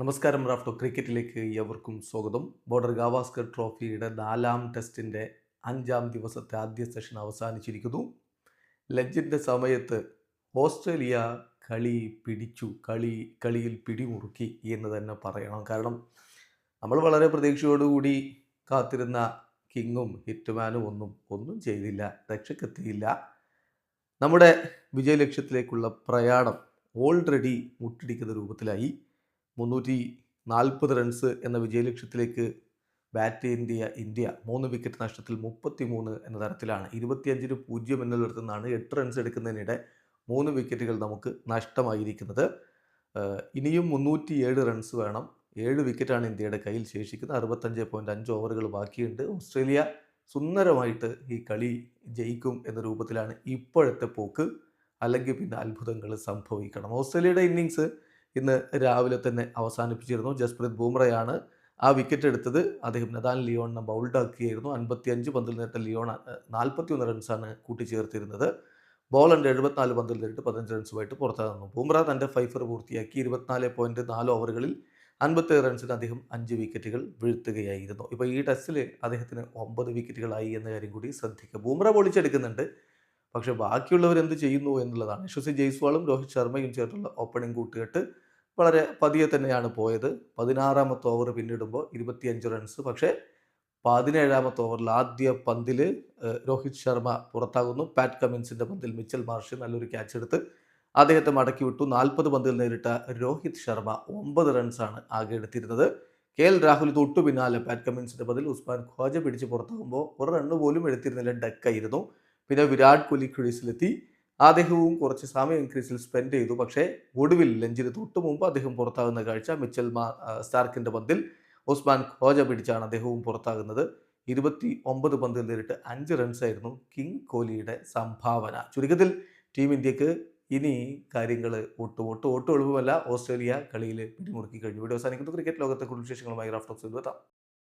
നമസ്കാരം റാഫ്റ്റോ. ക്രിക്കറ്റിലേക്ക് എവർക്കും സ്വാഗതം. ബോർഡർ ഗാവാസ്കർ ട്രോഫിയുടെ നാലാം ടെസ്റ്റിന്റെ അഞ്ചാം ദിവസത്തെ ആദ്യ സെഷൻ അവസാനിച്ചിരിക്കുന്നു. ലഞ്ചിന്റെ സമയത്ത് ഓസ്ട്രേലിയ കളി പിടിച്ചു. കളി കളിയിൽ പിടിമുറുക്കി എന്ന് തന്നെ പറയണം. കാരണം നമ്മൾ വളരെ പ്രതീക്ഷയോടുകൂടി കാത്തിരുന്ന കിങ്ങും ഹിറ്റ്മാനും ഒന്നും ഒന്നും ചെയ്തില്ല. രക്ഷക്കെത്തിയില്ല. നമ്മുടെ വിജയലക്ഷ്യത്തിലേക്കുള്ള പ്രയാണം ഓൾറെഡി മുട്ടിടിക്കുന്ന രൂപത്തിലായി. മുന്നൂറ്റി നാൽപ്പത് റൺസ് എന്ന വിജയലക്ഷ്യത്തിലേക്ക് ബാറ്റ് ചെയ്യേണ്ടിയ ഇന്ത്യ മൂന്ന് വിക്കറ്റ് നഷ്ടത്തിൽ മുപ്പത്തി മൂന്ന് എന്ന തരത്തിലാണ്. ഇരുപത്തിയഞ്ചിന് പൂജ്യം എന്നുള്ളിടത്തു നിന്നാണ് എട്ട് റൺസ് എടുക്കുന്നതിനിടെ മൂന്ന് വിക്കറ്റുകൾ നമുക്ക് നഷ്ടമായിരിക്കുന്നത്. ഇനിയും മുന്നൂറ്റി ഏഴ് റൺസ് വേണം. ഏഴ് വിക്കറ്റാണ് ഇന്ത്യയുടെ കയ്യിൽ ശേഷിക്കുന്നത്. അറുപത്തഞ്ച് പോയിന്റ് അഞ്ച് ഓവറുകൾ ബാക്കിയുണ്ട്. ഓസ്ട്രേലിയ സുന്ദരമായിട്ട് ഈ കളി ജയിക്കും എന്ന രൂപത്തിലാണ് ഇപ്പോഴത്തെ പോക്ക്. അല്ലെങ്കിൽ പിന്നെ അത്ഭുതങ്ങൾ സംഭവിക്കണം. ഓസ്ട്രേലിയയുടെ ഇന്നിങ്സ് ഇന്ന് രാവിലെ തന്നെ അവസാനിപ്പിച്ചിരുന്നു. ജസ്പ്രീത് ബൂമ്രയാണ് ആ വിക്കറ്റ് എടുത്തത്. അദ്ദേഹം നദാൻ ലിയോണിനെ ബൗൾഡാക്കിയായിരുന്നു അൻപത്തി അഞ്ച് പന്തിൽ നേരിട്ട ലിയോൺ നാൽപ്പത്തി ഒന്ന് റൺസാണ് കൂട്ടിച്ചേർത്തിരുന്നത്. ബോളണ്ട് എഴുപത്തിനാല് പന്തിൽ നേരിട്ട് പതിനഞ്ച് റൺസുമായിട്ട് പുറത്താകുന്നു. ബൂംറ തന്റെ ഫൈഫർ പൂർത്തിയാക്കി ഇരുപത്തിനാല് പോയിന്റ് നാല് ഓവറുകളിൽ അൻപത്തേഴ് റൺസിന് അദ്ദേഹം അഞ്ച് വിക്കറ്റുകൾ വീഴ്ത്തുകയായിരുന്നു. ഇപ്പോൾ ഈ ടെസ്റ്റിൽ അദ്ദേഹത്തിന് ഒമ്പത് വിക്കറ്റുകളായി എന്ന കാര്യം കൂടി ശ്രദ്ധിക്കുക. ബൂംറ പൊളിച്ചെടുക്കുന്നുണ്ട്. പക്ഷേ ബാക്കിയുള്ളവർ എന്ത് ചെയ്യുന്നു എന്നുള്ളതാണ്. യശസ്വി ജയ്സ്വാളും രോഹിത് ശർമ്മയും ചേർന്നുള്ള ഓപ്പണിംഗ് കൂട്ടുകെട്ട് വളരെ പതിയെ തന്നെയാണ് പോയത്. പതിനാറാമത്തെ ഓവർ പിന്നിടുമ്പോൾ ഇരുപത്തിയഞ്ച് റൺസ് പക്ഷേ പതിനേഴാമത്തെ ഓവറിൽ ആദ്യ പന്തിൽ രോഹിത് ശർമ്മ പുറത്താകുന്നു. പാറ്റ് കമിൻസിന്റെ പന്തിൽ മിച്ചൽ മാർഷ് നല്ലൊരു ക്യാച്ച് എടുത്ത് അദ്ദേഹത്തെ മടക്കി വിട്ടു. നാൽപ്പത് പന്തിൽ നേരിട്ട രോഹിത് ശർമ്മ ഒമ്പത് റൺസാണ് ആകെ എടുത്തിരുന്നത്. കെ എൽ രാഹുൽ തൊട്ടു പിന്നാലെ പാറ്റ് കമിൻസിന്റെ പതിൽ ഉസ്മാൻ ഖ്വാജ പിടിച്ച് പുറത്താകുമ്പോൾ ഒരു റണ്ണ് പോലും എടുത്തിരുന്നില്ല. ഡക്കായിരുന്നു പിന്നെ വിരാട് കോഹ്ലി ക്രീസിലെത്തി അദ്ദേഹവും കുറച്ച് സമയം ക്രീസിൽ സ്പെൻഡ് ചെയ്തു. പക്ഷേ ഒടുവിൽ ലഞ്ചിന് തൊട്ട് മുമ്പ് അദ്ദേഹം പുറത്താകുന്ന കാഴ്ച മിച്ചൽ മാ സ്റ്റാർക്കിന്റെ പന്തിൽ ഉസ്മാൻ ഖോജ പിടിച്ചാണ് അദ്ദേഹവും പുറത്താകുന്നത്. ഇരുപത്തി ഒമ്പത് പന്തിൽ നേരിട്ട് അഞ്ച് റൺസായിരുന്നു കിങ് കോഹ്ലിയുടെ സംഭാവന. ചുരുക്കത്തിൽ ടീം ഇന്ത്യയ്ക്ക് ഇനി കാര്യങ്ങൾ ഒട്ടും ഒട്ടും ഒട്ടും എളുപ്പമല്ല. ഓസ്ട്രേലിയ കളിയിൽ പിടിമുറുക്കി കഴിഞ്ഞു. വീഡിയോ അവസാനിക്കുന്നു. ക്രിക്കറ്റ് ലോകത്തെ കുടുംബ വിശേഷങ്ങളുമായി റാഫ്റ്റോക്സ് എത്താം